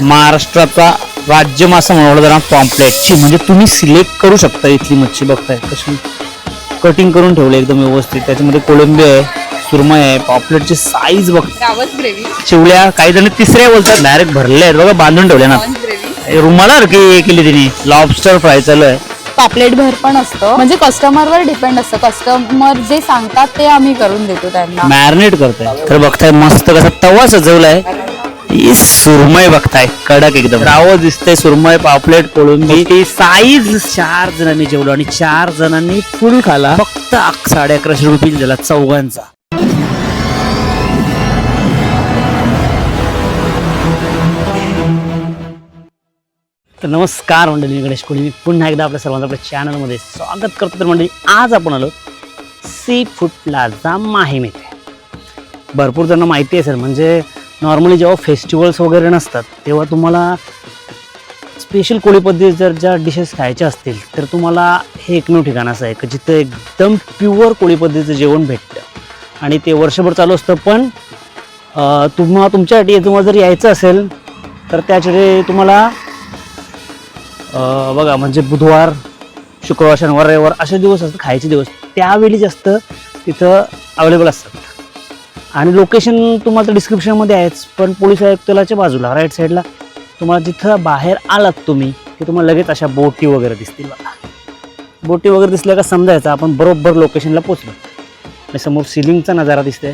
महाराष्ट्राचा राज्य मासा म्हणून जाणार पॉम्पलेटची म्हणजे तुम्ही सिलेक्ट करू शकता इथली मच्छी बघताय. कशी? कटिंग करून ठेवले एकदम व्यवस्थित. त्याच्यामध्ये कोळंबी आहे सुरमई आहे पॉम्पलेटची साईज बघ. रावस ग्रेव्ही शिवल्या काही जण तिसऱ्या बोलतात डायरेक्ट भरले आहेत बघा बांधून ठेवले ना. ग्रेव्ही रुमाला की केली तिने. लॉबस्टर फ्राय चालू आहे. पापलेट भर पण असतं. म्हणजे कस्टमरवर डिपेंड असतं. कस्टमर जे सांगतात ते आम्ही करून देतो त्यांना. मॅरिनेट करताय. तर बघताय मस्त कसा तवा सजवलाय. सुरमई बघताय कडक एकदम. राव दिसतंय सुरमई पापलेट कोळंबी. साईज चार जणांनी जेवलो आणि चार जणांनी फुल खाला. फक्त साडे अकराशे रुपये दिला चौघांचा. तर नमस्कार मंडळी मी गणेश कोळी. मी पुन्हा एकदा आपल्या सर्वांचं आपल्या चॅनलमध्ये स्वागत करतो. तर मंडळी आज आपण आलो सी फूड प्लाझा माहीम येथे. भरपूर जणांना माहिती आहे सर. म्हणजे नॉर्मली जेव्हा फेस्टिवल्स वगैरे नसतात तेव्हा तुम्हाला स्पेशल कोळी जर ज्या डिशेस खायच्या असतील तर तुम्हाला हे एकमेव ठिकाण असं आहे की जिथं एकदम प्युअर कोळी पद्धतीचं जेवण भेटतं. आणि ते वर्षभर चालू असतं पण तुम्हा तुमच्यासाठी तुम्हाला जर यायचं असेल तर त्यासाठी तुम्हाला बघा म्हणजे बुधवार शुक्रवार शनिवार रविवार असे दिवस असतात खायचे दिवस. त्यावेळी जास्त तिथं अवेलेबल असतात. आणि लोकेशन तुम्हाला तर डिस्क्रिप्शनमध्ये आहेच पण पोलीस आयुक्तालयाच्या बाजूला राईट साईडला तुम्हाला जिथं बाहेर आलात तुम्ही की तुम्हाला लगेच अशा बोटी वगैरे दिसतील बघा. बोटी वगैरे दिसल्या का समजायचं आपण बरोबर लोकेशनला पोचलो आणि समोर सिलिंगचा नजारा दिसतोय.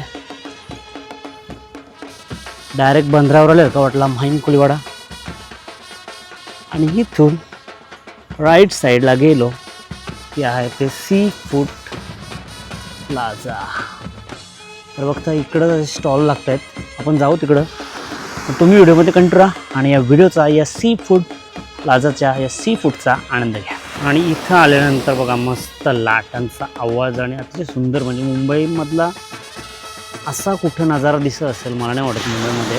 डायरेक्ट बंदरावर आले का वाटला माहीम कोळीवाडा आणि इथून राईट साईडला गेलो की आहे ते सी फूड प्लाझा तर बघता इकडं स्टॉल लागत आहेत आपण जाऊ तिकडं. तर तुम्ही व्हिडिओमध्ये कंटिन्यू राहा आणि या व्हिडिओचा या सी फूड प्लाझाच्या या सी फूडचा आनंद घ्या. आणि इथं आल्यानंतर बघा मस्त लाटांचा आवाज आणि अतिशय सुंदर म्हणजे मुंबईमधला असा कुठं नजारा दिसत असेल मला नाही वाटत मुंबईमध्ये.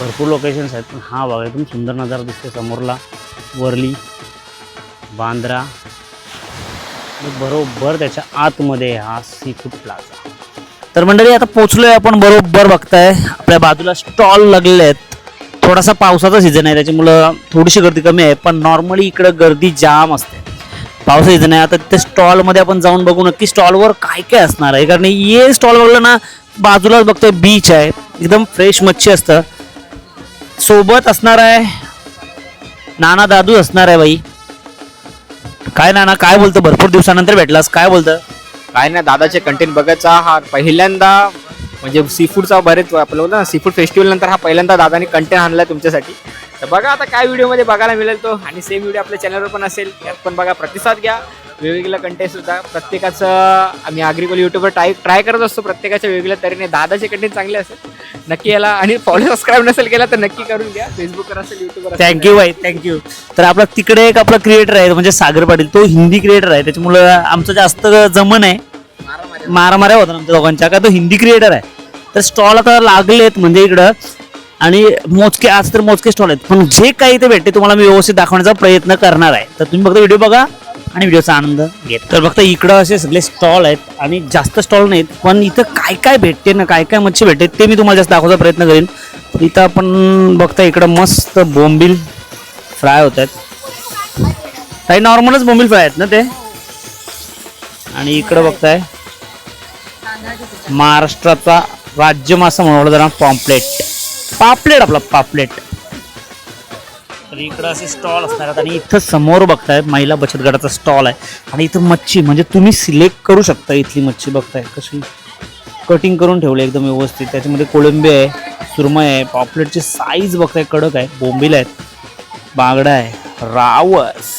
भरपूर लोकेशन्स आहेत पण हा बघा एकदम सुंदर नजारा दिसतो समोरला. वरली बांद्रा. बरोबर त्याच्या आतमध्ये हा सी फूड प्लाझा तर मंडळी आता पोचलोय आपण बरोबर बघताय. आपल्या बाजूला स्टॉल लागलेले आहेत थोडासा पावसाचा सीझन आहे त्याच्यामुळं थोडीशी गर्दी कमी आहे पण नॉर्मली इकडं गर्दी जाम असते. पावसा सीझन आहे आता त्या स्टॉलमध्ये आपण जाऊन बघू नक्की स्टॉलवर काय काय असणार आहे. कारण हे स्टॉल बघलं ना बाजूलाच बघतोय बीच आहे एकदम फ्रेश मच्छी असतं. सोबत असणार आहे नाना दादू असणार आहे बाई. काय नाना काय बोलतं? भरपूर दिवसानंतर भेटलास काय बोलतं? काय नाही दादाचे कंटेंट बघायचा हा पहिल्यांदा म्हणजे सी फूडचा बरेच आपलं होतं ना सी फूड फेस्टिवल नंतर हा पहिल्यांदा दादाने कंटेंट आणलाय तुमच्यासाठी. तर बघा आता काय व्हिडिओमध्ये बघायला मिळेल तो. आणि सेम व्हिडिओ आपल्या चॅनलवर पण असेल त्यात पण बघा प्रतिसाद घ्या. वेगवेगळ्या कंटेंट सुद्धा. प्रत्येकाचं आम्ही अग्रिकल युट्यूबवर ट्राय ट्राय करत असतो प्रत्येकाच्या वेगवेगळ्या तऱ्हेने. दादाचे कंटेंट चांगले असेल नक्की याला आणि फॉलो सबस्क्राईब नसेल केला तर नक्की करून घ्या. फेसबुकवर असेल युट्यूबवर थँक्यू भाई. थँक्यू तर आपला तिकडे एक आपला क्रिएटर आहे म्हणजे सागर पाटील तो हिंदी क्रिएटर आहे. त्याच्यामुळं आमचं जास्त जमन आहे. मारामाऱ्या होतात आमच्या दोघांच्या. का तो हिंदी क्रिएटर आहे. तर स्टॉल आता लागलेत म्हणजे इकडं. आणि मोजके आज तर मोजके स्टॉल आहेत. पण जे काही ते भेटते तुम्हाला मी व्यवस्थित दाखवण्याचा प्रयत्न करणार आहे. तर तुम्ही फक्त व्हिडिओ बघा आणि व्हिडिओचा आनंद घेत तर फक्त इकडं असे सगळे स्टॉल आहेत आणि जास्त स्टॉल नाहीत पण इथं काय काय भेटते ना काय काय मच्छी भेटते ते मी तुम्हाला जास्त दाखवायचा प्रयत्न करेन. तर इथं आपण बघता इकडं मस्त बोंबील फ्राय होत आहेत. काही नॉर्मलच बोंबील फ्राय आहेत ना ते? आणि इकडं बघताय. महाराष्ट्राचा राज्य मासा म्हणून जाणार पॉम्पलेट. पापलेट आपला पापलेट. तर इकडं असे स्टॉल असणार आहेत. आणि इथं समोर बघताय महिला बचत गटाचा स्टॉल आहे. आणि इथं मच्छी म्हणजे तुम्ही सिलेक्ट करू शकता इथली मच्छी बघताय. कशी कटिंग करून ठेवली एकदम व्यवस्थित. त्याच्यामध्ये कोळंबी आहे सुरमई आहे पॉपलेटची साईज बघताय कडक आहे बोंबील आहेत बागडा आहे रावस.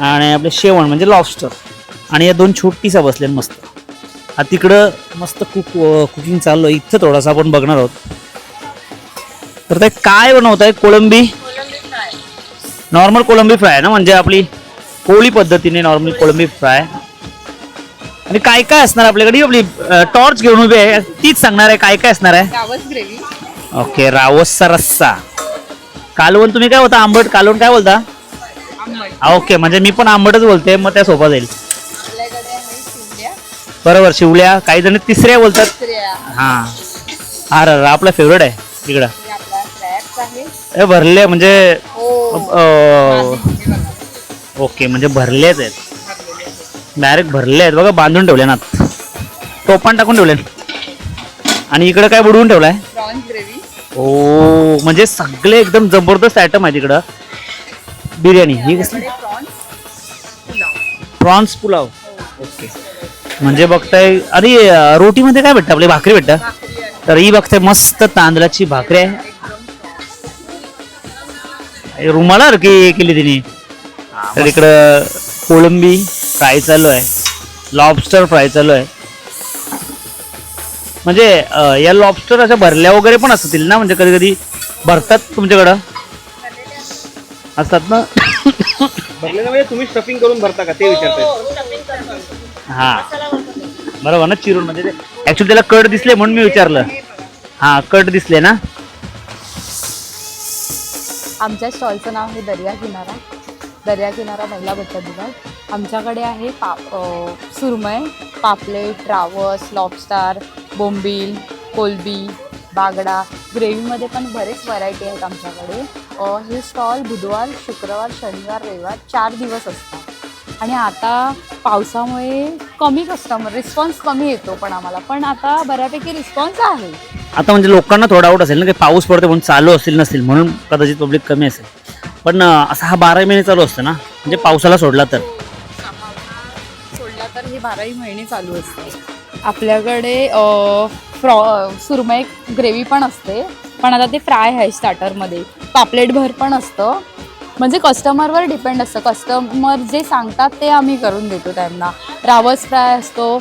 आणि आपले शेवण म्हणजे लॉबस्टर आणि या दोन छोटीसा बसल्या मस्त. हा तिकडं मस्त कुक कुकिंग चाललं इथं थोडासा आपण बघणार आहोत. तर ते काय बनवत आहे कोळंबी नॉर्मल कोळंबी फ्राय ना? म्हणजे आपली कोळी पद्धतीने नॉर्मल कोळंबी फ्राय. आणि काय काय असणार आपल्याकडे? आपली टॉर्च घेऊन उभी आहे. तीच सांगणार आहे काय काय असणार आहे. ओके रावसचा रस्सा. कालवण तुम्ही काय होता आंबट. कालवण काय बोलता? ओके म्हणजे मी पण आंबटच बोलते. मग त्या सोपा जाईल. बरोबर शिवल्या काही जण तिसऱ्या बोलतात. हा हा. र- र- आपला फेवरेट आहे इकडं. हे भरले म्हणजे हो. ओके म्हणजे भरलेच आहेत. डायरेक्ट भरले आहेत. बघा बांधून ठेवले ना टोपान टाकून ठेवले. आणि इकडे काय बुडवून ठेवलाय? ओ म्हणजे सगळे एकदम जबरदस्त आयटम आहेत इकडं. बिर्याणी. ही कसली? Prawns pulao. Prawns pulao. Okay म्हणजे बघताय अरे रोटीमध्ये काय भेटतं? आपली भाकरी भेटतं? तर ही बघताय मस्त तांदळाची भाकरी आहे. हे रुमाला की केली तिने. तर इकडं कोळंबी फ्राय चालू आहे. लॉबस्टर फ्राय चालू आहे. म्हणजे या लॉबस्टर अशा भरल्या वगैरे पण असतील ना? म्हणजे कधी कधी भरतात तुमच्याकडं? असतात ना? म्हणजे तुम्ही स्टफिंग करून भरता का? ते विचारताय. हा बरोबर ना चिरून म्हणजे ऍक्च्युली त्याला कट दिसले म्हणून मी विचारलं. हा कट दिसले ना? आमच्या स्टॉलचं नाव आहे दर्या किनारा. दर्या किनारा महिला बचत विभाग आमच्याकडे आहे पा सुरमय पापलेट रावस लॉबस्टार बोंबील कोलबी बागडा. ग्रेव्हीमध्ये पण बरेच व्हरायटी आहेत आमच्याकडे. हे स्टॉल बुधवार शुक्रवार शनिवार रविवार चार दिवस असतात. आणि आता पावसामुळे कमी कस्टमर रिस्पॉन्स कमी येतो पण आम्हाला. पण आता बऱ्यापैकी रिस्पॉन्स आहे. आता म्हणजे लोकांना थोडा आउट असेल ना की पाऊस पडतो म्हणून चालू असेल नसेल म्हणून कदाचित पब्लिक कमी असेल. पण असा हा बारा महिने चालू असतं ना म्हणजे पावसाला सोडला तर. सोडला तर हे बाराही महिने चालू असते. आपल्याकडे फ्रॉ सुरमई ग्रेव्ही पण असते. पण आता ते फ्राय आहे स्टार्टरमध्ये पापलेट भर पण असतं. म्हणजे कस्टमरवर डिपेंड असतं. कस्टमर जे सांगतात ते आम्ही करून देतो त्यांना. रावस फ्राय असतो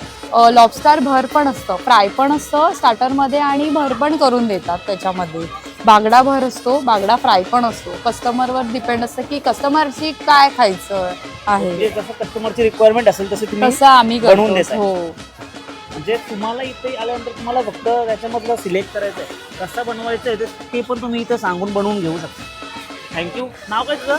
लॉबस्टार भर पण असतं. फ्राय पण असतं स्टार्टरमध्ये आणि भर पण करून देतात त्याच्यामध्ये. बागडा भर असतो बागडा फ्राय पण असतो. कस्टमरवर डिपेंड असतं की कस्टमरची काय खायचं आहे. म्हणजे जसं कस्टमरची रिक्वायरमेंट असेल तसं तुम्ही तसं आम्ही करतो. हो. म्हणजे तुम्हाला इथे आल्यानंतर तुम्हाला फक्त त्याच्यामधलं सिलेक्ट करायचं आहे कसं बनवायचं आहे ते पण तुम्ही इथं सांगून बनवून घेऊ शकता. थँक्यू नाव काय तुझं?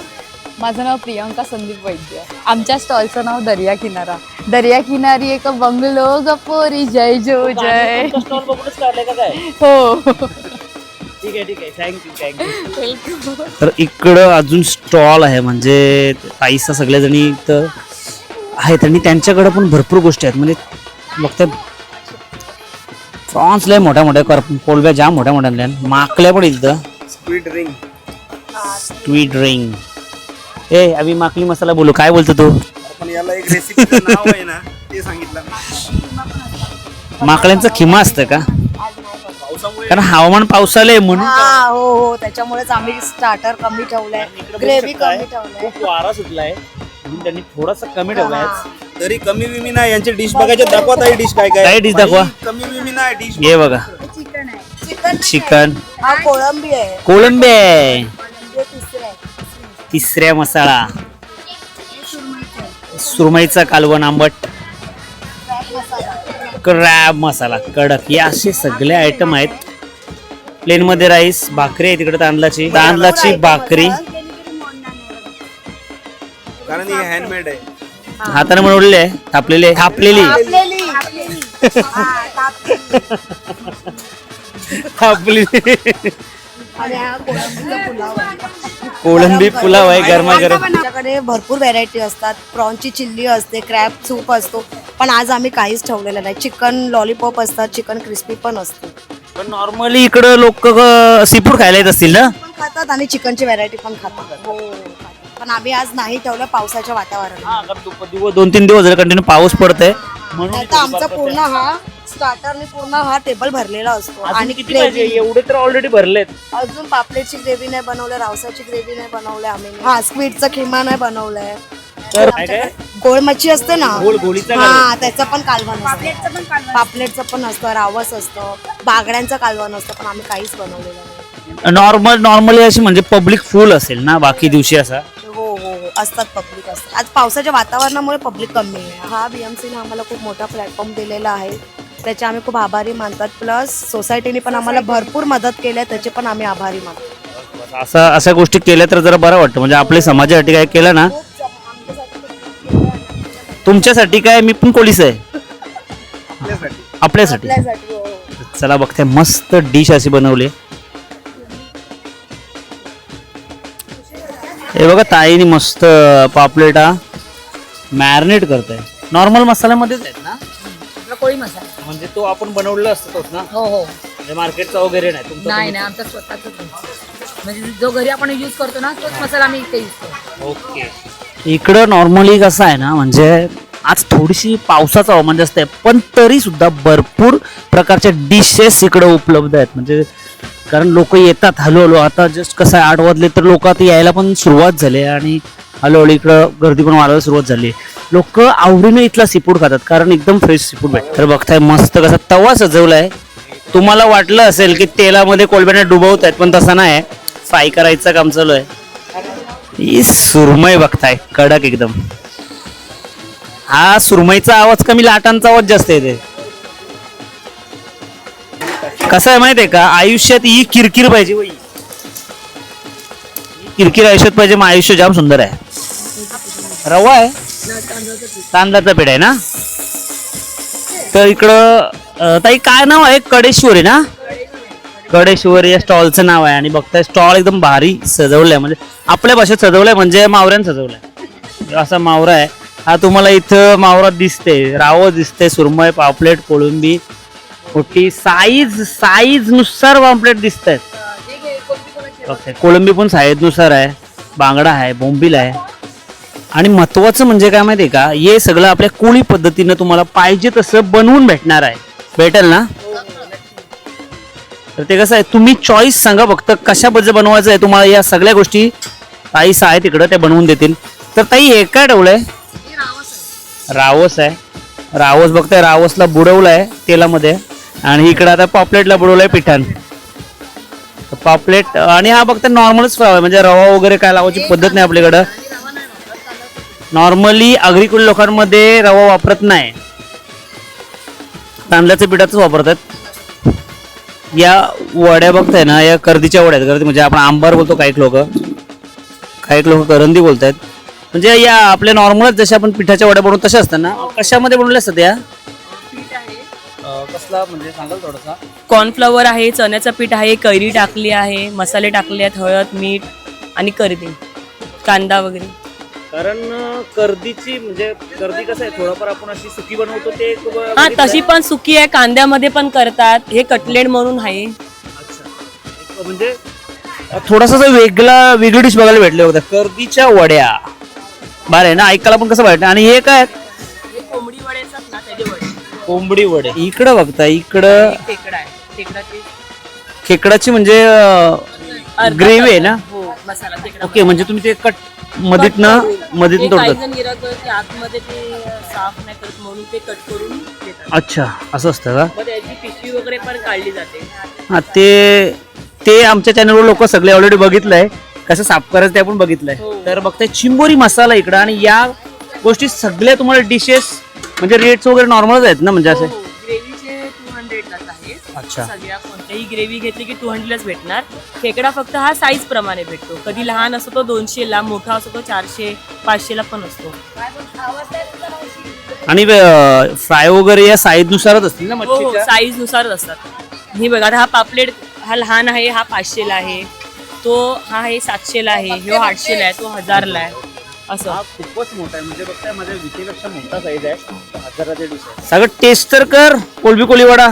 माझं नाव प्रियंका संदीप वैद्य. आमच्या स्टॉलचं नाव दर्या किनारा. दर्या किनारी एक बंगलो गपोरी जय जो जय. स्टॉल बघूनच काढलंय का काय? हो. ठीक आहे ठीक आहे. थँक्यू थँक्यू तर इकडं अजून स्टॉल आहे म्हणजे ताईसा सगळ्याजणी इथं आहेत आणि त्यांच्याकडे पण भरपूर गोष्टी आहेत. म्हणजे बघतात प्रॉन्स लय मोठ्या मोठ्या कर कोलब्या जाम मोठ्या मोठ्या आहेत. माकल्या पण इथं. स्वीट रिंग स्वीट रिंग ए अभि माकली मसाला बोलू काय बोलतो तू? पण याला एक रेसिपीचं नाव आहे ना ते सांगितलं माकड्यांचं खिमा असतं का? पावसामुळे. कारण हवामान पावसाला आहे म्हणून. हा हो हो त्याच्यामुळेच आम्ही स्टार्टर कमी ठेवलंय. ग्रेव्ही कमी ठेवलंय. खूप वारा सुटलाय. म्हणून त्यांनी थोडासा कमी ठेवलाय. तरी कमी विमी नाही यांची डिश बघायचे. दाखवा ताई डिश काय काय. dish दाखवा? कमी विमी नाही डिश ये बघा. चिकन आहे. चिकन चिकन हा कोळंबी आहे. कोळंबी आहे. तिसऱ्या मसाला सुरमईचा कालवण आंबट. क्रॅब मसाला कडक. हे असे सगळे आयटम आहेत. प्लेन मध्ये राईस भाकरी आहे तिकडे तांदळाची. तांदळाची भाकरी. कारण हे हँडमेड आहे. हाताने बनवलेले आहे. थापलेले थापलेली. आपलेली कोळंबी पुलाव आहे गरमागरम आमच्याकडे भरपूर व्हेरायटी असतात. प्रॉनची चिल्ली असते क्रॅब सूप असतो. पण आज आम्ही काहीच ठेवलेलं नाही. चिकन लॉलीपॉप असतात चिकन क्रिस्पी पण असते. पण नॉर्मली इकडं लोक सी फूड खायला येत असतील ना? पण खातात आणि चिकनची व्हेरायटी पण खातात. हो. पण आम्ही आज नाही ठेवलं पावसाच्या वातावरणात. दोन तीन दिवस झाले कंटिन्यू पाऊस पडतंय. म्हणून तर आमचा पूर्ण हा स्टार्टरने पूर्ण हा टेबल भरलेला असतो. आणि आणि किती पाहिजे? ग्रेव्ही एवढे तर ऑलरेडी भरलेत. अजून पापलेटची ग्रेव्ही नाही बनवलं रावसाची ग्रेव्ही नाही बनवलं आम्ही. हा. स्वीटचा खिमा नाही बनवलंय. तर काय काय? गोळ मच्छी असते ना? गोल गोळीचा हा त्याचं पण कालवण असतं पापलेटचं पण असतं रावस असतं बागड्यांचं कालवण असतं पण आम्ही काहीच बनवलेलं नाही. नॉर्मल नॉर्मली अशी म्हणजे पब्लिक फुल असेल ना बाकी दिवशी असा? हो हो हो. असतात पब्लिक असतात. आज पावसाच्या वातावरणामुळे पब्लिक कमी आहे. हा बीएमसीने आम्हाला खूप मोठा प्लॅटफॉर्म दिलेला आहे. त्याचे आम्ही खूप आभारी मानतात. प्लस सोसायटीने पण आम्हाला भरपूर मदत केली आहे त्याचे पण आम्ही आभारी मानतो. असं अशा गोष्टी केल्या तर जरा बरं वाटतं. म्हणजे आपल्या समाजासाठी काय केलं ना तुमच्यासाठी काय मी पण कोलीस आहे. आपल्यासाठी. आपल्यासाठी. हो. चला बघते मस्त डिश अशी बनवली. हे बघा ताईने मस्त पापलेटा मॅरिनेट करताय. नॉर्मल मसाल्यामध्येच आहेत ना? कोळी मसाला म्हणजे तो आपण बनवलेला असतो तोच ना? हो हो. म्हणजे मार्केटचा वगैरे नाही तुमचा नाही नाही आमचा स्वतःच म्हणजे जो घरी आपण यूज करतो ना तोच मसाला आम्ही इथे यूज करतो. ओके. इकडं नॉर्मली कसं आहे ना म्हणजे आज थोडीशी पावसाचं हवामान जास्त आहे पण तरी सुद्धा भरपूर प्रकारच्या डिशेस इकडं उपलब्ध आहेत. म्हणजे कारण लोक येतात हळूहळू. आता जस्ट कसं आहे आठ वाजले तर लोक आता यायला पण सुरुवात झाली आहे आणि हळूहळू इकडं गर्दी पण वाढायला सुरुवात झाली लोक आवडीने इथला सीफूड खातात कारण एकदम फ्रेश सीफूड भेटतं. तर बघताय मस्त कसा तवा सजवलाय. तुम्हाला वाटलं असेल की तेलामध्ये कोलब्याने डुबवत आहेत पण तसं नाही फ्राय करायचं काम चालू आहे. सुरमय सुरमई बघताय कडक एकदम. हा सुरमईचा आवाज कमी लाटांचा आवाज जास्त येते कसं आहे माहितीये का? आयुष्यात ही किरकिर पाहिजे किरकिर आयुष्यात पाहिजे मग आयुष्य जाम सुंदर आहे. रवा आहे. तांदळाचा पीठ आहे ना? तर इकडं अं, ताई काय नाव आहे? कडेश्वरी ना? कडेश्वरी या स्टॉलचं नाव आहे आणि बघताय स्टॉल एकदम भारी सजवलंय. म्हणजे आपल्या भाषेत सजवलंय म्हणजे मावऱ्यानं सजवलंय. असा मावरा आहे. हा तुम्हाला इथं मावरा दिसते रावं दिसते सुरमय पापलेट कोळंबी मोठी साईज साईजनुसार पापलेट दिसत आहेत ओके कोळंबी पण साईजनुसार आहे बांगडा आहे बोंबील आहे. आणि महत्वाचं म्हणजे काय माहितीये का? हे सगळं आपल्या कोळी पद्धतीनं तुम्हाला पाहिजे तसं बनवून भेटणार आहे. भेटेल ना? तर ते कसं आहे तुम्ही चॉईस सांगा फक्त कशाबद्दल बनवायचं आहे तुम्हाला या सगळ्या गोष्टी. ताई आहे तिकडं ते बनवून देतील. तर ताई हे काय ठेवलंय? रावस आहे. रावस बघताय रावसला बुडवलाय तेलामध्ये. आणि इकडं आता पॉपलेटला बुडवलंय पिठान. पॉपलेट आणि हा बघता नॉर्मलच फ्राय म्हणजे रवा वगैरे काय लावायची पद्धत नाही आपल्याकडं. नॉर्मली अग्रिकुल लोकांमध्ये रवा वापरत नाही. तांदळाच्या पिठाच वापरतात. या वड्या बघताय ना या कर्दीच्या वड्या आहेत. कर्दी म्हणजे आपण आंबार बोलतो काही लोक. काही लोक करंदी बोलतात म्हणजे या आपल्या नॉर्मलच जशा आपण पिठाच्या वड्या बनवतो तशा असतात ना? कशामध्ये बनवल्या असतात या? कसला म्हणजे सांगाल थोडासा. कॉर्नफ्लॉवर आहे चण्याचं पीठ आहे कैरी टाकली आहे मसाले टाकले आहेत हळद मीठ आणि करडी कांदा वगैरे. कारण कर्दीची म्हणजे कर्दी कसं आहे थोडंफार आपण अशी सुकी बनवतो ते एक ब- हा बघितलंय. तशी पण सुकी आहे कांद्यामध्ये पण करतात हे कटलेट म्हणून आहे. अच्छा. एक म्हणजे थोडासा जो वेगळा वेगळी डिश बघायला भेटले होत्या कर्दीच्या वड्या. बरं आहे ना ऐकायला पण कसं वाटतं? आणि हे काय? कोंबडी वडे असतात ना त्याचे वडे. कोंबडी वडे. इकडं बघता इकडं खेकडा आहे. खेकडाचे खेकडाची म्हणजे ग्रेव्ही आहे ना? हो मसाला खेकडा ओके म्हणजे तुम्ही ते कट मधीतनं मधीतनं काही तोडतात. जण गिरायचं की आतमध्ये ते साफ नाही करत म्हणून ते कट करून देतात अच्छा असं असतं का? मग त्याची पिशवी वगैरे पण काढली जाते. हा ते ते आमच्या चॅनलवर लोक सगळे ऑलरेडी बघितलंय. कसं साफ करायचं ते आपण बघितलंय. हो. तर बघताय चिंबोरी मसाला इकडं आणि या गोष्टी सगळ्या तुम्हाला डिशेस म्हणजे रेट्स वगैरे नॉर्मलच आहेत ना म्हणजे असे? टू हंड्रेडलाच आहे अच्छा. सगळ्या कोणत्याही ग्रेव्ही घेतली की टू हंड्रेडलाच भेटणार. खेकडा फक्त हा साईज प्रमाणे भेटतो. कधी लहान असतो तो दोनशे ला मोठा असतो तो चारशे पाचशे ला पण असतो. आणि फ्राय वगैरे या साईज नुसारच असतील ना हो हो मच्छीच्या? साईज नुसारच असतात. ही बघा आता हा पापलेट हा लहान आहे हा पाचशेला आहे. तो हा आहे सातशेला आहे ह्यो आठशेला आहे तो हजारला आहे. असं. हा खूपच मोठा आहे. म्हणजे बघताय माझ्या विकेपेक्षा मोठा साईज आहे. हजाराचा डिश आहे सगळं टेस्ट तर कर कोलबी कोळीवाडा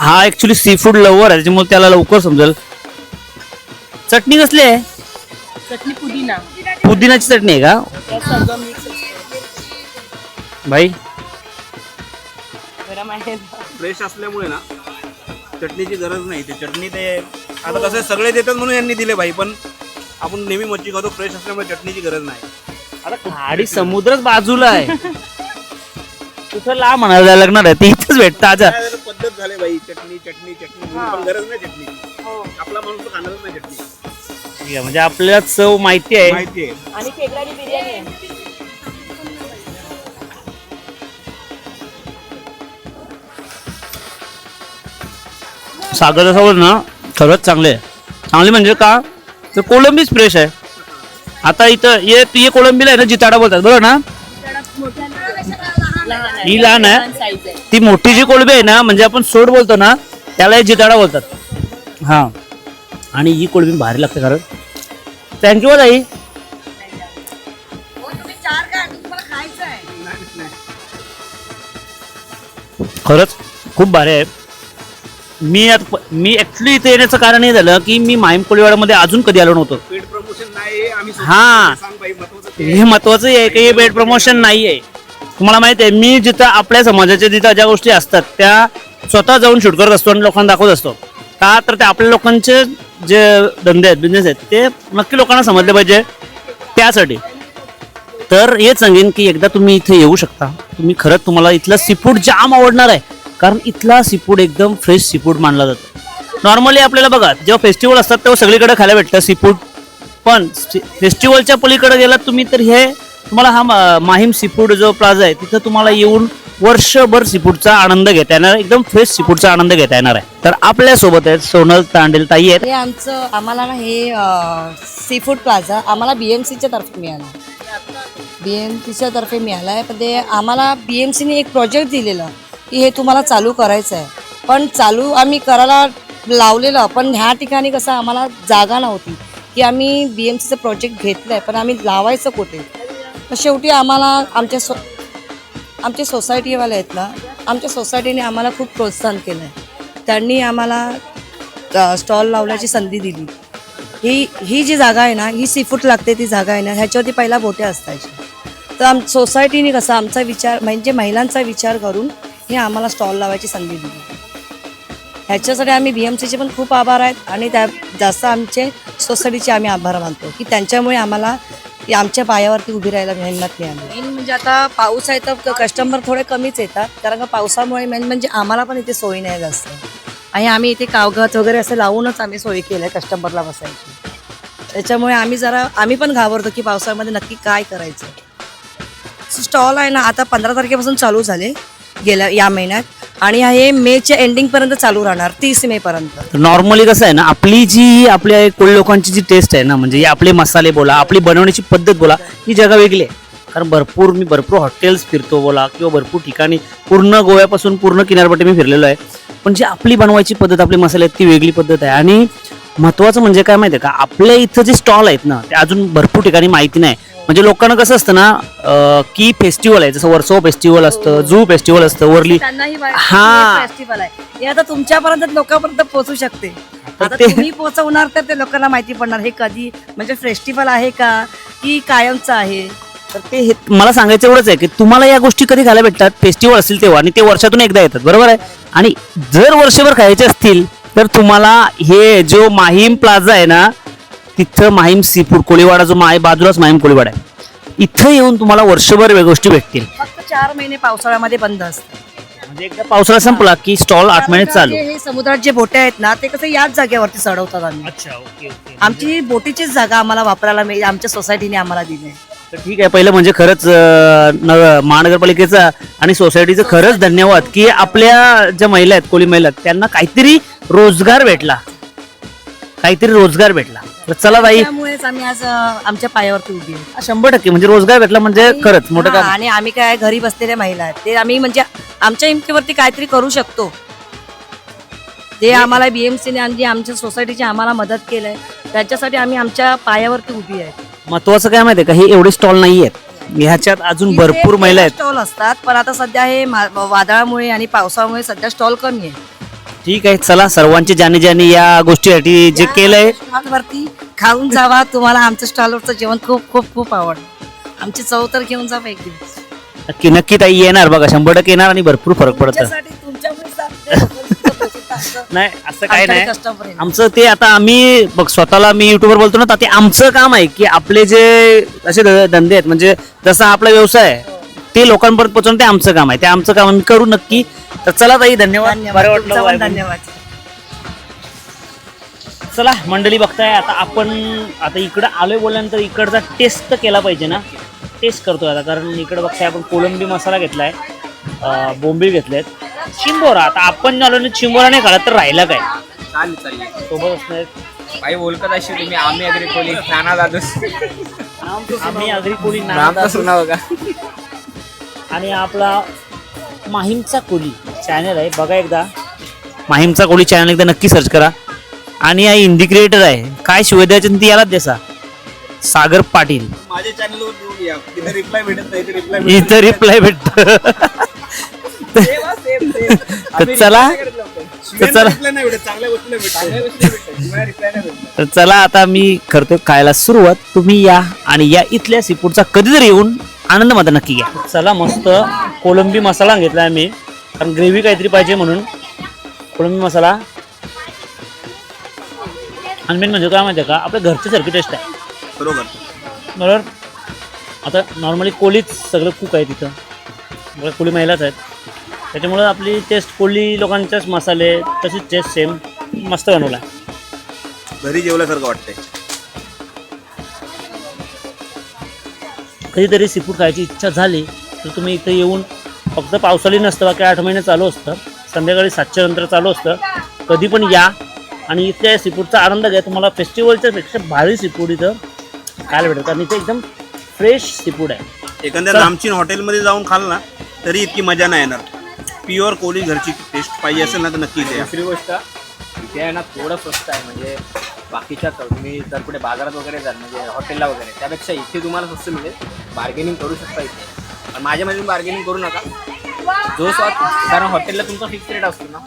हा ऍक्च्युली सी फूड लवर आहे त्याच्यामुळे त्याला लवकर समजेल. चटणी कसली आहे? चटणी पुदिना. पुदिनाची चटणी आहे का? सगळं मिक्स भाई. गरम आहे फ्रेश असल्यामुळे ना चटणीची गरज नाही. ते चटणी ते आता कसं सगळे देतात म्हणून यांनी दिले भाई पण आपण नेहमी मच्छी खातो फ्रेश असल्यामुळे चटणीची गरज नाही. आता खाडी समुद्रच बाजूला आहे. कुठं ला म्हणायला लागणार आहे? ते इथंच भेट ताजा काय झालं, भाई चटणी चटणी चटणी म्हणून पण गरज नाही चटणी. आपला माणूस तर खाणारच नाही चटणी. म्हणजे आपल्याला चव माहिती आहे. माहिती आहे. आणि खेकडाची बिर्याणी आहे. सागर सोबत ना खरंच चांगले आहे. चांगले म्हणजे का? तर कोलंबीच फ्रेश आहे. आता इथं ये ये कोलंबीला आहे ना जिताडा बोलतात. बरोबर ना? ही लहान आहे. ती मोठी जी कोलंबी आहे ना म्हणजे आपण सोड बोलतो ना त्याला हे जिताडा बोलतात. हा. आणि ही कोळंबी भारी लागते खरं थँक्यू ताई. खरंच खूप भारी आहे. मी आत मी ऍक्च्युली इथे येण्याचं कारण हे झालं की मी माहीम कोळीवाड्यामध्ये अजून कधी आलो नव्हतो. पेड प्रमोशन नाही आम्ही स्वतः हा. हे महत्वाचं आहे की हे बेड प्रमोशन नाही आहे. तुम्हाला माहिती आहे मी जिथं आपल्या समाजाच्या जिथं ज्या गोष्टी असतात त्या स्वतः जाऊन शूट करत असतो आणि लोकांना दाखवत असतो. का? तर ते आपल्या लोकांचे जे धंदे आहेत बिझनेस आहेत ते नक्की लोकांना समजले पाहिजे त्यासाठी. तर हेच सांगेन की एकदा तुम्ही इथे येऊ शकता. तुम्ही खरंच तुम्हाला इथलं सीफूड जाम आवडणार आहे. कारण इथला सीफूड एकदम फ्रेश सीफूड मानला जातो. नॉर्मली आपल्याला बघा जेव्हा फेस्टिवल असतात तेव्हा सगळीकडे खायला भेटतं सीफूड पण फेस्टिवलच्या पलीकडे गेलात तुम्ही तर हे तुम्हाला हा माहीम सीफूड जो प्लाझा आहे तिथं तुम्हाला येऊन वर्षभर सीफूडचा आनंद घेता येणार आहे. एकदम फ्रेश सीफूडचा आनंद घेता येणार आहे. तर आपल्यासोबत आहेत सोनल तांडेल ताई आहेत. हे आमचं आम्हाला ना हे सी फूड प्लाझा आम्हाला बी एम सीच्या तर्फे मिळाला. बी एम सीच्या तर्फे मिळाला आहे पण ते आम्हाला बी एम सीने एक प्रोजेक्ट दिलेला की हे तुम्हाला चालू करायचं आहे. पण चालू आम्ही करायला लावलेलं पण ह्या ठिकाणी कसं आम्हाला जागा नव्हती की आम्ही बी एम सीचं प्रोजेक्ट घेतलं आहे पण आम्ही लावायचं कुठे? मग शेवटी आम्हाला आमच्या सो आमचे सोसायटीवाले आहेत ना आमच्या सोसायटीने आम्हाला खूप प्रोत्साहन केलं आहे त्यांनी आम्हाला स्टॉल लावण्याची संधी दिली. ही ही जी जागा आहे ना ही सीफूड लागते ती जागा आहे ना ह्याच्यावरती पहिला बोटे असतायचे. तर आम सोसायटीने कसं आमचा विचार म्हणजे महिलांचा विचार करून हे आम्हाला स्टॉल लावायची संधी दिली. ह्याच्यासाठी आम्ही बी एम सीचे पण खूप आभार आहेत आणि त्या जास्त आमचे सोसायटीचे आम्ही आभार मानतो की त्यांच्यामुळे आम्हाला आमच्या पायावरती उभी राहायला मेहनत मिळाली मेन म्हणजे आता पाऊस आहे तर कस्टमर थोडे कमीच येतात. कारण का पावसामुळे मेन म्हणजे आम्हाला पण इथे सोयी नाही जास्त. आणि आम्ही इथे कावगत वगैरे असं लावूनच आम्ही सोयी केल्या कस्टमरला बसायची. त्याच्यामुळे आम्ही जरा आम्ही पण घाबरतो की पावसाळ्यामध्ये नक्की काय करायचं. स्टॉल आहे ना आता पंधरा तारखेपासून चालू झाले गेल्या या महिन्यात. आणि हे मेच्या एंडिंगपर्यंत चालू राहणार तीस मे पर्यंत. नॉर्मली कसं आहे ना आपली जी आपल्या कोळी लोकांची जी टेस्ट आहे ना म्हणजे आपले मसाले बोला आपली बनवण्याची पद्धत बोला ही जगा वेगळी आहे. कारण भरपूर मी भरपूर हॉटेल्स फिरतो बोला किंवा भरपूर ठिकाणी पूर्ण गोव्यापासून पूर्ण किनारपट्टी मी फिरलेलो आहे. पण जी आपली बनवायची पद्धत आपले मसाले आहेत ती वेगळी पद्धत आहे. आणि महत्वाचं म्हणजे काय माहिती आहे का आपल्या इथं जे स्टॉल आहेत ना ते अजून भरपूर ठिकाणी माहिती नाही. म्हणजे लोकांना कसं असतं ना अं, की फेस्टिवल आहे जसं वर्सो फेस्टिवल असतं जू फेस्टिवल असतं वरली त्यांनाही हा. फेस्टिवल आहे. हे आता तुमच्यापर्यंत लोकांपर्यंत पोहोचू शकते. आता ते- तुम्ही पोहोचवणार तर ते लोकांना माहिती पडणार. हे कधी म्हणजे फेस्टिवल आहे का? की कायमचं आहे? तर ते हे मला सांगायचं एवढंच आहे की तुम्हाला या गोष्टी कधी खायला भेटतात? फेस्टिवल असतील तेव्हा आणि ते वर्षातून एकदा येतात. बरोबर आहे? आणि जर वर्षभर खायचे असतील तर तुम्हाला हे जो माहीम प्लाझा आहे ना तिथं माहीम सी फूड कोळीवाडा जो आहे बाजूलाच माहीम कोळीवाडा आहे. इथं येऊन तुम्हाला वर्षभर गोष्टी भेटतील. फक्त चार महिने पावसाळ्यामध्ये बंद असतात म्हणजे एकदा पावसाळा संपला की स्टॉल आठ महिने चालू. हे समुद्रात जे बोटे आहेत ना ते कसं याच जागेवरती चढवतात आम्ही. अच्छा ओके ओके. आमची बोटीचीच जागा आम्हाला वापरायला मिळेल आमच्या सोसायटीने आम्हाला दिली आहे. तर ठीक आहे पहिलं म्हणजे खरंच अं, नव- महानगरपालिकेचा आणि सोसायटीचं खरंच धन्यवाद की आपल्या ज्या महिला आहेत कोळी महिला आहेत, त्यांना काहीतरी रोजगार भेटला. काहीतरी रोजगार भेटला. तर चला ताई त्यामुळेच आम्ही आज अं, आमच्या पायावरती उभी आहे. शंभर टक्के. म्हणजे रोजगार भेटला म्हणजे खरंच मोठं हा, काम. आणि आम्ही काय घरी बसलेल्या महिला आहेत. ते आम्ही म्हणजे आमच्या हिमतीवरती काहीतरी करू शकतो. ते आम्हाला बीएमसीने आणि आमच्या सोसायटीची आम्हाला मदत केलंय. त्याच्यासाठी आम्ही आमच्या पायावरती उभी आहे. महत्वाचं काय माहितीये का? हे एवढे स्टॉल नाही आहेत ह्याच्यात अजून भरपूर महिला आहेत. स्टॉल असतात पण आता सध्या हे मा- वादळामुळे आणि पावसामुळे सध्या स्टॉल कमी आहे. ठीक आहे चला सर्वांची ज्याने ज्याने या गोष्टीसाठी जे केलंय. वरती खाऊन जावा. तुम्हाला आमच्या स्टॉलवरचं जेवण खूप खूप खूप आवड आमची चव तर घेऊन जावा एक दिवस. नक्की नक्की ताई येणार बघा. शंभर टक्के येणार आणि भरपूर फरक पडतं. तुमच्यासाठी. नाही असं काय नाही. आमच्याकडे customer आहे. आमचं ते आता आम्ही बघ स्वतःला मी युट्यूबवर बोलतो ना तर ते आमचं काम आहे की आपले जे असे ध- धंदे आहेत म्हणजे जसा आपला व्यवसाय आहे ते लोकांपर्यंत पोहोचवणं ते आमचं काम आहे. ते आमचं काम आम्ही करू नक्की. तर चला ताई धन्यवाद. धन्यवाद. बरं तुमचा वाटलं पण धन्यवाद. चला मंडळी बघताय आता आपण आता इकडं आलोय बोलल्यानंतर इकडचा टेस्ट तर केला पाहिजे ना. टेस्ट करतोय आता कारण इकडे बघताय आपण कोलंबी मसाला घेतलाय अं, बोंबील घेतलेत. चिंबोरा आता आपण आलो नाही चिंबोरा नाही खाला तर राहिला काय? चालेल सोबत असणार बाई ओळखत अशी तुम्ही आम्ही अग्री कोली नाना दादूस आम्ही अग्री कोळी नाना. सुना बघा. आणि आपला माहीमचा कोली चॅनल आहे. बघा एकदा. माहीमचा कोली चॅनल एकदा नक्की सर्च करा. आणि हा हिंदी क्रिएटर आहे. काय शिवाय द्यायचे ती यालाच देसा. सागर पाटील. माझ्या चॅनलवर देऊन या. तिथे रिप्लाय भेटत नाही रिप्लाय इथं रिप्लाय भेटत. तर चला. तर चला. तर चला आता मी करतोय खायला सुरुवात. तुम्ही या आणि या इथल्या सीफूडचा कधीतरी येऊन आनंद माझा नक्की घ्या. चला मस्त. कोलंबी मसाला घेतला आम्ही. कारण ग्रेव्ही काहीतरी पाहिजे म्हणून. कोलंबी मसाला. आणि मेन म्हणजे काय माहिती आहे का? आपल्या घरची सारखी टेस्ट आहे. बरोबर. बरोबर? आता नॉर्मली कोळीच सगळं कुक आहे तिथं. बरं कोळी महिलाच आहेत. त्याच्यामुळं आपली टेस्ट कोळी लोकांच्याच मसाले तशीच टेस्ट सेम मस्त बनवला आहे. घरी जेवल्यासारखं वाटतंय. कधीतरी सीफूड खायची इच्छा झाली तर तुम्ही इथे येऊन फक्त पावसाळी नसतं बाकी आठ महिने चालू असतं. संध्याकाळी सातच्या नंतर चालू असतं. कधी पण या. आणि इथल्या सीफूडचा आनंद घ्या. तुम्हाला फेस्टिवलच्या पेक्षा भारी सीफूड इथं खायला भेटतं. आणि इथे एकदम फ्रेश सीफूड आहे. एखाद्या चला. नामचीन हॉटेलमध्ये जाऊन खाल ना तरी इतकी मजा नाही येणार. प्युअर कोळी घरची टेस्ट पाहिजे असेल ना तर नक्कीच या दुसरी गोष्ट इथे आहे ना थोडं स्वस्त आहे. म्हणजे बाकीच्या तुम्ही जर कुठे बाजारात वगैरे जाल म्हणजे हॉटेलला वगैरे त्यापेक्षा इथे तुम्हाला स्वस्त मिळेल. बार्गेनिंग करू शकता इथे. पण माझ्यामध्ये बार्गेनिंग करू नका. जो स्वाद कारण हॉटेलला तुमचा फिक्स रेट असतो ना.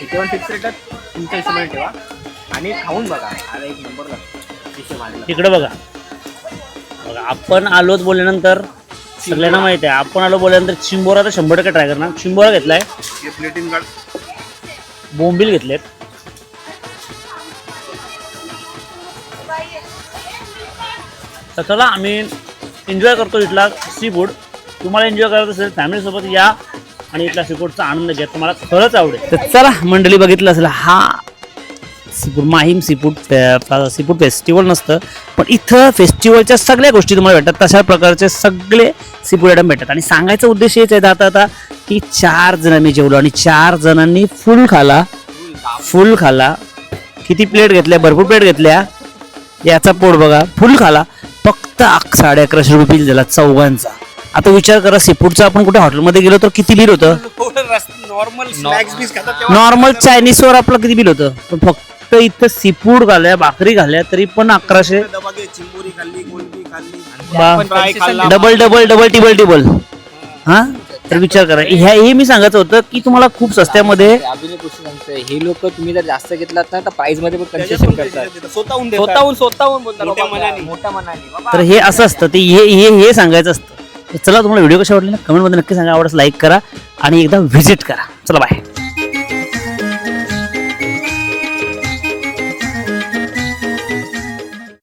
इथे पण फिक्स रेटच तुमच्या हिशोबाने ठेवा. आणि खाऊन बघा. अरे एक नंबर लागतो इकडं बघा. बघा आपण आलोच बोलल्यानंतर सगळ्यांना माहिती आहे आपण आलो बोलल्यानंतर चिंबोरा तर शंभर टक्के ट्राय करणार. चिंबोरा घेतलाय. हे प्लेटिंग काढ बोंबील घेतलेत. तर चला आम्ही एन्जॉय करतो इथला सी फूड तुम्हाला एन्जॉय करायचं असेल फॅमिलीसोबत या आणि इथला सी आनंद घ्या. तुम्हाला खरंच आवडेल. तर चला मंडळी बघितलं असेल हा seafood Mahim seafood seafood festival नसतं पण इथं फेस्टिवलच्या सगळ्या गोष्टी तुम्हाला भेटतात. तशा प्रकारचे सगळे सीफूड आयटम भेटतात. आणि सांगायचा उद्देश हेच आहे आता आता की चार जण मी जेवलो आणि चार जणांनी फुल खाला. फुल खाला. किती प्लेट घेतल्या? भरपूर प्लेट घेतल्या. याचा पोट बघा. फुल खाला. फक्त साडे अकराशे रुपये बिल झाला चौघांचा. आता विचार करा सीफूडचा आपण कुठे हॉटेलमध्ये गेलो तर किती बिल होतं? नॉर्मल स्नॅक्स बीस खातात तेव्हा. नॉर्मल चायनीजवर आपलं किती बिल होतं? पण फक्त इथं सीफूड घाल्या भाकरी घाल्या तरी पण अकराशे दबागे चिंबोरी खाल्ली कोलंबी खाल्ली. बा- खाल्ला. Double double double triple triple हा? तर विचार करा. ह्या हे मी सांगायचं होतं की तुम्हाला खूप गोष्ट सांगतोय. हे लोक तुम्ही जर जास्त घेतलात ना तर प्राइसमध्ये पण कन्सेशन करतात. स्वतःहून देतात. स्वतःहून स्वतःहून बोलतात मोठ्या बाबा, मनाने. मोठ्या मनाने. बाबा, तर हे असं असतं. ते हे हे हे सांगायचं असतं. चला तुम्हाला व्हिडिओ कसा आवडला ना कमेंटमध्ये नक्की सांगा. आवडस लाईक करा आणि एकदा व्हिजिट करा. चला बाय